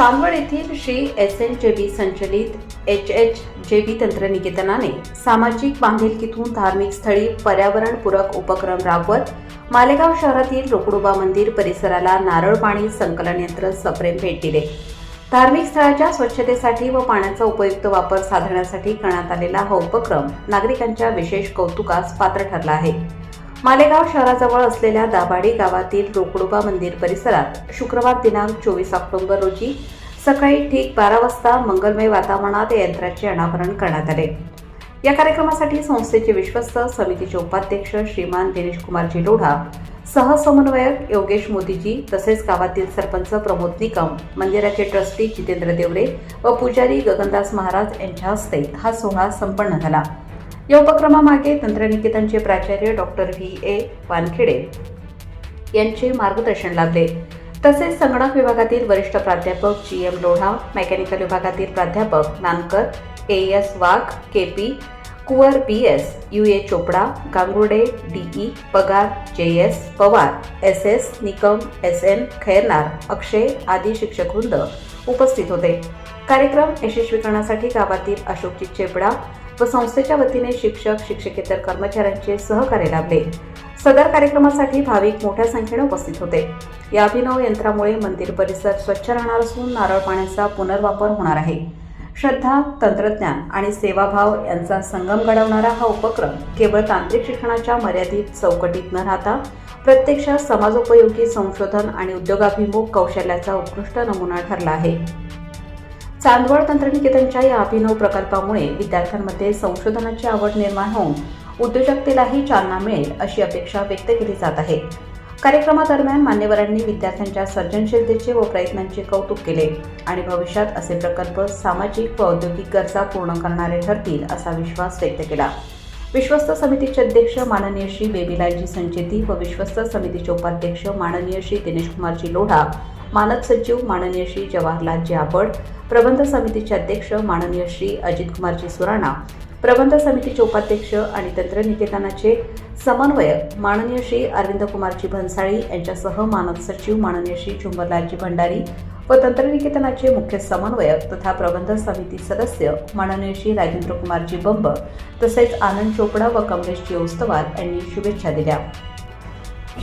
चांदवड येथील Shri S N जे बी संचलित एच एच जे बी तंत्रनिकेतनाने सामाजिक बांधिलकीतून धार्मिक स्थळी पर्यावरणपूरक उपक्रम राबवत मालेगाव शहरातील रोकडोबा मंदिर परिसराला नारळ पाणी संकलन यंत्र सप्रेम भेट दिले. धार्मिक स्थळाच्या स्वच्छतेसाठी व पाण्याचा उपयुक्त वापर साधण्यासाठी करण्यात आलेला हा उपक्रम नागरिकांच्या विशेष कौतुकास पात्र ठरला आहे. मालेगाव शहराजवळ असलेल्या दाभाडी गावातील रोकडोबा मंदिर परिसरात शुक्रवार दिनांक चोवीस ऑक्टोबर रोजी सकाळी ठीक बारा वाजता मंगलमय वातावरणात या यंत्राचे अनावरण करण्यात आले. या कार्यक्रमासाठी संस्थेचे विश्वस्त समितीचे उपाध्यक्ष श्रीमान दिनेश कुमारजी लोढा सहसमन्वयक योगेश मोदीजी तसेच गावातील सरपंच प्रमोद निकम मंदिराचे ट्रस्टी जितेंद्र देवरे व पुजारी गगनदास महाराज यांच्या हस्ते हा सोहळा संपन्न झाला. या उपक्रमामागे तंत्रनिकेतनचे प्राचार्य डॉक्टर व्ही ए वानखेडे यांचे मार्गदर्शन लाभले. तसेच संगणक विभागातील वरिष्ठ प्राध्यापक जी एम लोढा मेकॅनिकल विभागातील प्राध्यापक Nankar A S Wagh K P Kuwar B S U A Chopda Gangurde D E Pagar J S Pawar S S Nikam S N Khairnar Akshay आदी शिक्षकवृंद उपस्थित होते. कार्यक्रम यशस्वी करण्यासाठी गावातील अशोकजी चेपडा व संस्थेच्या वतीने शिक्षक शिक्षकेतर कर्मचाऱ्यांचे सहकार्य लाभले. सदर कार्यक्रमासाठी भाविक मोठ्या संख्येने उपस्थित होते. या अभिनव यंत्रामुळे मंदिर परिसर स्वच्छ राहणार असून नारळ पाण्याचा पुनर्वापर होणार आहे. श्रद्धा तंत्रज्ञान आणि सेवाभाव यांचा संगम घडवणारा हा उपक्रम केवळ तांत्रिक शिक्षणाच्या मर्यादित चौकटीत न राहता प्रत्यक्ष समाजोपयोगी संशोधन आणि उद्योगाभिमुख कौशल्याचा उत्कृष्ट नमुना ठरला आहे. चांदवड तंत्रनिकेतनच्या या अभिनव प्रकल्पामुळे विद्यार्थ्यांमध्ये संशोधनाची आवड निर्माण होऊन उद्योजकतेलाही चालना मिळेल अशी अपेक्षा व्यक्त केली जात आहे. कार्यक्रमादरम्यान मान्यवरांनी विद्यार्थ्यांच्या सर्जनशीलतेचे व प्रयत्नांचे कौतुक केले आणि भविष्यात असे प्रकल्प सामाजिक व औद्योगिक गरजा पूर्ण करणारे ठरतील असा विश्वास व्यक्त केला. विश्वस्त समितीचे अध्यक्ष माननीय श्री बेबीलालजी संचेती व विश्वस्त समितीचे उपाध्यक्ष माननीय श्री दिनेशकुमारजी लोढा मानद सचिव माननीय श्री जवाहरलालजी आबड प्रबंध समितीचे अध्यक्ष माननीय श्री अजित कुमारजी सुराणा प्रबंध समितीचे उपाध्यक्ष आणि तंत्रनिकेतनाचे समन्वयक माननीय श्री अरविंद कुमारजी भन्साळी यांच्यासह मानद सचिव माननीय श्री झुंबरलालजी भंडारी व तंत्रनिकेतनाचे मुख्य समन्वयक तथा प्रबंध समिती सदस्य माननीय श्री राजेंद्र कुमारजी बंब तसेच आनंद चोपडा व कमलेशजी ओस्तवार यांनी शुभेच्छा दिल्या.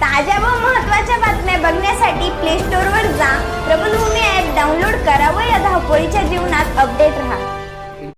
ताज्या व महत्त्वाच्या बातम्या बघण्यासाठी प्ले स्टोअरवर जा. प्रबलभूमी ॲप डाउनलोड करा व या धावपळीच्या जीवनात अपडेट राहा.